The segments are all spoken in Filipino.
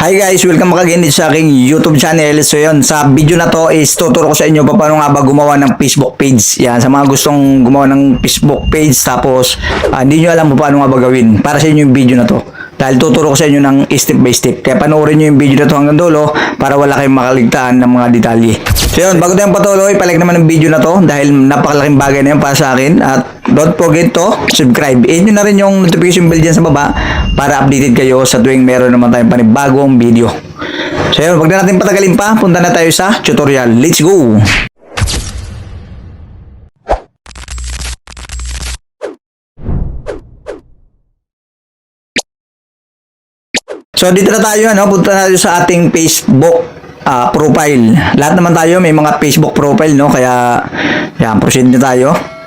Hi guys, welcome back again sa aking YouTube channel. So yun, sa video na to is tuturo ko sa inyo pa paano nga ba gumawa ng Facebook page. Yan, sa mga gustong gumawa ng Facebook page tapos ah, hindi nyo alam paano nga ba gawin. Para sa inyo yung video na to. Dahil tuturo ko sa inyo ng step by step. Kaya panoorin nyo yung video na to hanggang dulo para wala kayong makaligtaan ng mga detalye. So yun, bago tayong patuloy, palike naman ng video na to dahil napakalaking bagay na yun para sa akin. At don't forget to subscribe. I-hit nyo na rin yung notification bell dyan sa baba para updated kayo sa tuwing meron naman tayong panibagong video. So yun, wag na natin patagalin pa. Punta na tayo sa tutorial. Let's go! So dito na tayo ano, punta na tayo sa ating Facebook ah, profile. Lahat naman tayo may mga Facebook profile no, kaya yan proceed na tayo.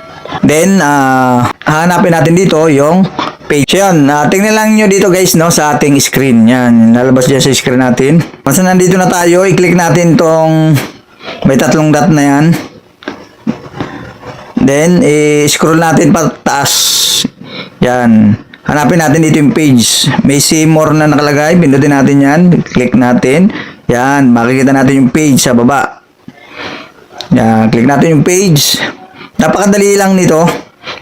Then ah, hanapin natin dito yung page. So, Yan, ah, tingnan lang nyo dito guys no sa ating screen. Yan, lalabas dyan sa screen natin. Once na nandito na tayo, i-click natin tong may tatlong dot na yan. Then, i-scroll natin pataas. Yan. Hanapin natin dito yung page. May see more na nakalagay. Pindutin natin yan. Click natin. Yan. Makikita natin yung page sa baba. Yan. Click natin yung page. Napakadali lang nito.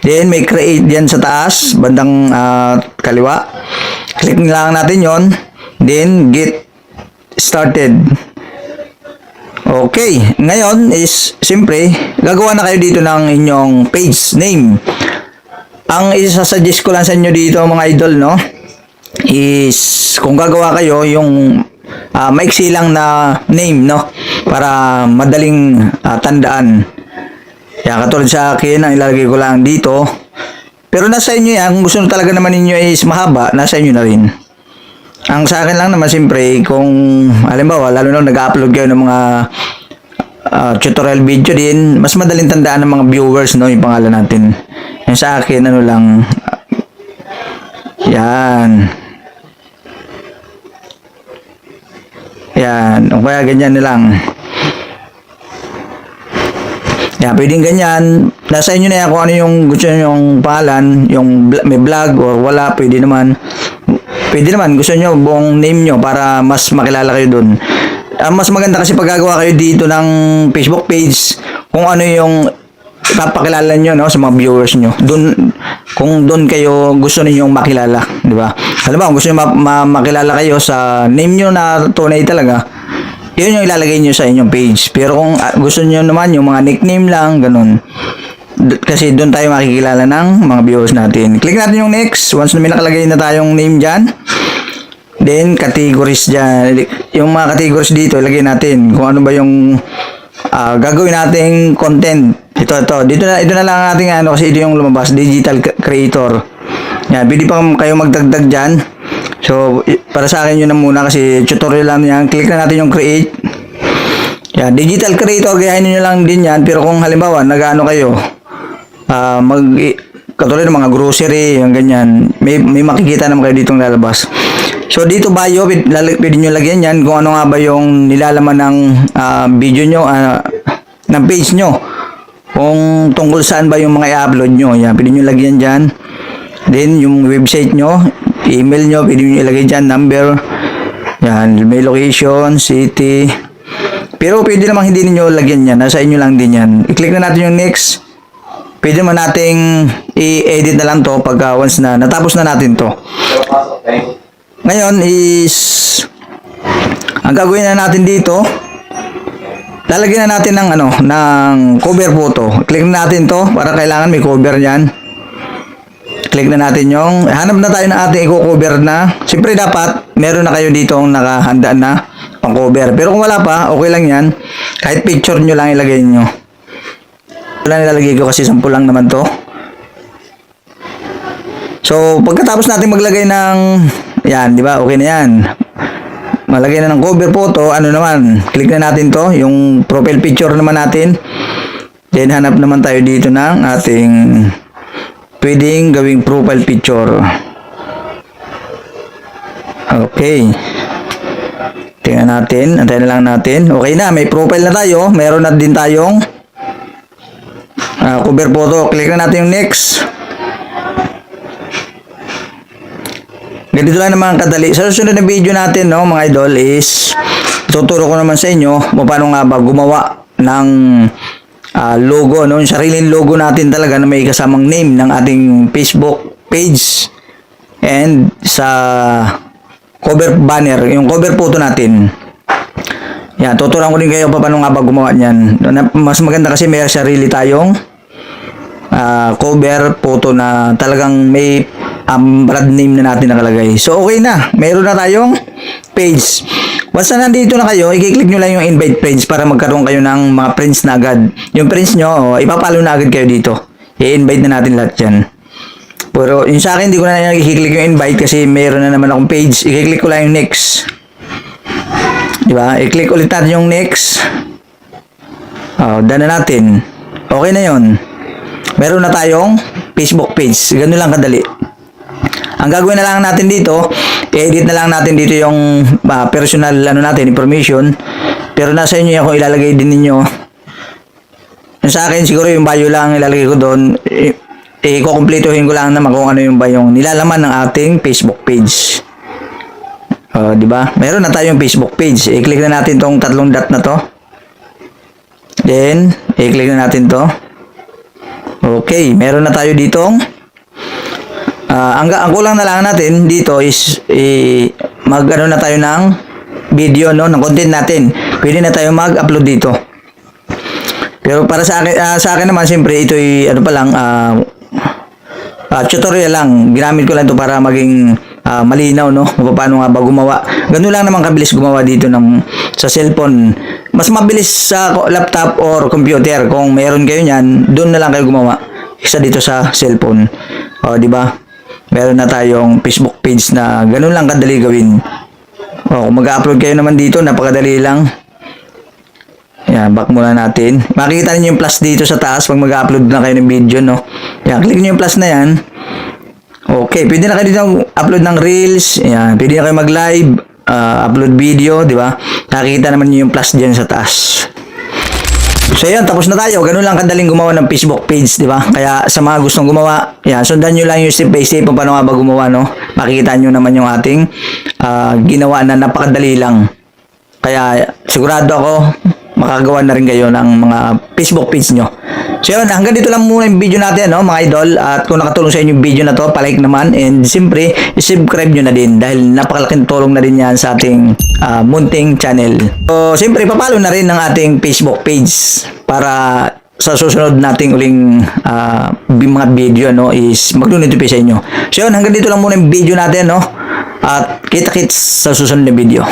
Then, may create yan sa taas. Bandang ah, kaliwa. Click lang natin yon. Then, get started. Okay, ngayon is siyempre gagawa na kayo dito ng inyong page name. Ang isa-suggest ko lang sa inyo dito mga idol no is kung gagawa kayo yung ah, maiksi lang na name no para madaling ah, tandaan. Yan katulad sa akin ang ilalagay ko lang dito. Pero nasa inyo yan, kung gusto talaga naman ninyo is mahaba, nasa inyo na rin. Ang sa akin lang naman siyempre, kung halimbawa, lalo na nag-upload kayo ng mga ah, tutorial video din, mas madaling tandaan ng mga viewers, no, yung pangalan natin. Yung sa akin, ano lang, yan. Yan, o kaya ganyan na lang. Yan, pwedeng ganyan. Nasa inyo na yan kung ano yung gusto nyo yung pangalan, yung may vlog or wala, pwede naman. Pwede naman, gusto nyo buong name nyo para mas makilala kayo dun. Ang mas maganda kasi pag kayo dito ng Facebook page, kung ano yung ipapakilala nyo no, sa mga viewers nyo. Dun, kung doon kayo gusto ninyong makilala, di ba? Alam mo, kung gusto nyo ma- ma- makilala kayo sa name nyo na tunay talaga, yun yung ilalagay nyo sa inyong page. Pero kung ah, gusto nyo naman yung mga nickname lang, ganun. Kasi doon tayo makikilala ng mga viewers natin. Click natin yung next. Once na may nakalagay na tayong name dyan, then categories dyan. Yung mga categories dito, ilagay natin kung ano ba yung ah, gagawin nating content. Ito, ito. Dito na, ito na lang ang ating ano, kasi ito yung lumabas, digital creator. Yan, pwede pa kayo magdagdag dyan. So, para sa akin yun na muna kasi tutorial lang yan. Click na natin yung create. Yan, digital creator, gayahin nyo lang din yan. Pero kung halimbawa, nag-ano kayo, ah mag, katulad ng mga grocery, yung ganyan, may, may makikita naman kayo ditong lalabas. So, dito bio, pwede, nyo lagyan yan kung ano nga ba yung nilalaman ng ah, video nyo, ah, ng page nyo. Kung tungkol saan ba yung mga i-upload nyo, yan, pwede nyo lagyan dyan. Then, yung website nyo, email nyo, pwede nyo ilagay dyan, number, yan, may location, city. Pero pwede namang hindi ninyo lagyan yan, nasa inyo lang din yan. I-click na natin yung next. Pwede naman nating i-edit na lang to pagka once na natapos na natin to. Ngayon is, ang gagawin na natin dito, lalagyan na natin ng ano, ng cover photo. Click na natin to para kailangan may cover niyan. Click na natin yung, hanap na tayo ng ating i-cover na. Siyempre dapat, meron na kayo dito ang nakahanda na pang cover. Pero kung wala pa, okay lang yan. Kahit picture nyo lang ilagay nyo. Wala nilalagay ko kasi sample lang naman to. So, pagkatapos natin maglagay ng, yan, di ba? Okay na yan. Malagay na ng cover photo, ano naman, click na natin to, yung profile picture naman natin. Then, hanap naman tayo dito ng ating pwedeng gawing profile picture. Okay. Tingnan natin, antayin lang natin. Okay na, may profile na tayo. Meron na din tayong ah, cover photo. Click na natin yung next. ganito lang naman kadali. Sa susunod na video natin, no, mga idol, is tuturo ko naman sa inyo paano nga ba gumawa ng ah, logo, no, yung sariling logo natin talaga na may kasamang name ng ating Facebook page and sa cover banner, yung cover photo natin. Yan, tuturuan ko din kayo pa paano nga ba gumawa niyan. Mas maganda kasi may sarili tayong ah, cover photo na talagang may um, brand name na natin nakalagay. So, okay na. Meron na tayong page. Once na nandito na kayo, i-click nyo lang yung invite friends para magkaroon kayo ng mga friends na agad. Yung friends nyo, oh, ipapalo na agad kayo dito. I-invite na natin lahat yan. Pero yung sa akin, hindi ko na i-click yung invite kasi meron na naman akong page. I-click ko lang yung next. Di ba? I-click ulit natin yung next. Oh, done na natin. Okay na yon. Meron na tayong Facebook page. Ganun lang kadali. Ang gagawin na lang natin dito, i-edit na lang natin dito yung ah, personal ano natin, information. Pero nasa inyo yan kung ilalagay din ninyo. Sa akin siguro yung bio lang ilalagay ko doon. I- i-kukumplituhin ko lang naman kung ano yung ba yung nilalaman ng ating Facebook page. Oh, di ba? Meron na tayong Facebook page. I-click na natin tong tatlong dot na to. Then, i-click na natin to. Okay, meron na tayo ditong Ah, ang, ang kulang na lang natin dito is i mag ano na tayo ng video no ng content natin. Pwede na tayo mag-upload dito. Pero para sa akin ah, sa akin naman siyempre ito ay ano pa lang ah, ah, tutorial lang. Ginamit ko lang to para maging ah, malinaw no paano nga ba gumawa. Ganun lang naman kabilis gumawa dito ng sa cellphone. Mas mabilis sa laptop or computer kung meron kayo niyan, doon na lang kayo gumawa. Isa dito sa cellphone. O, di ba? Meron na tayong Facebook page na ganun lang kadali gawin. O, kung mag-upload kayo naman dito, napakadali lang. Yan, back muna natin. Makikita niyo yung plus dito sa taas pag mag-upload na kayo ng video, no? Yan, click niyo yung plus na yan. Okay, pwede na kayo dito upload ng reels. Yan, pwede na kayo mag-live, ah, upload video, di ba? Nakikita naman niyo yung plus dyan sa taas. So yan, tapos na tayo. Ganun lang kadaling gumawa ng Facebook page, di ba? Kaya sa mga gustong gumawa, yan, sundan nyo lang yung step by step paano nga ba gumawa, no? Makikita nyo naman yung ating ah, ginawa na napakadali lang. Kaya sigurado ako, makagawa na rin kayo ng mga Facebook page nyo. So yun, hanggang dito lang muna yung video natin, no, mga idol. At kung nakatulong sa inyo yung video na to, palike naman. And siyempre, subscribe nyo na din dahil napakalaking tulong na din yan sa ating ah, munting channel. So, siyempre, papalo na rin ng ating Facebook page para sa susunod nating uling bi- mga video no is mag-notify sa inyo. So yun, hanggang dito lang muna yung video natin no. At kita-kits sa susunod na video.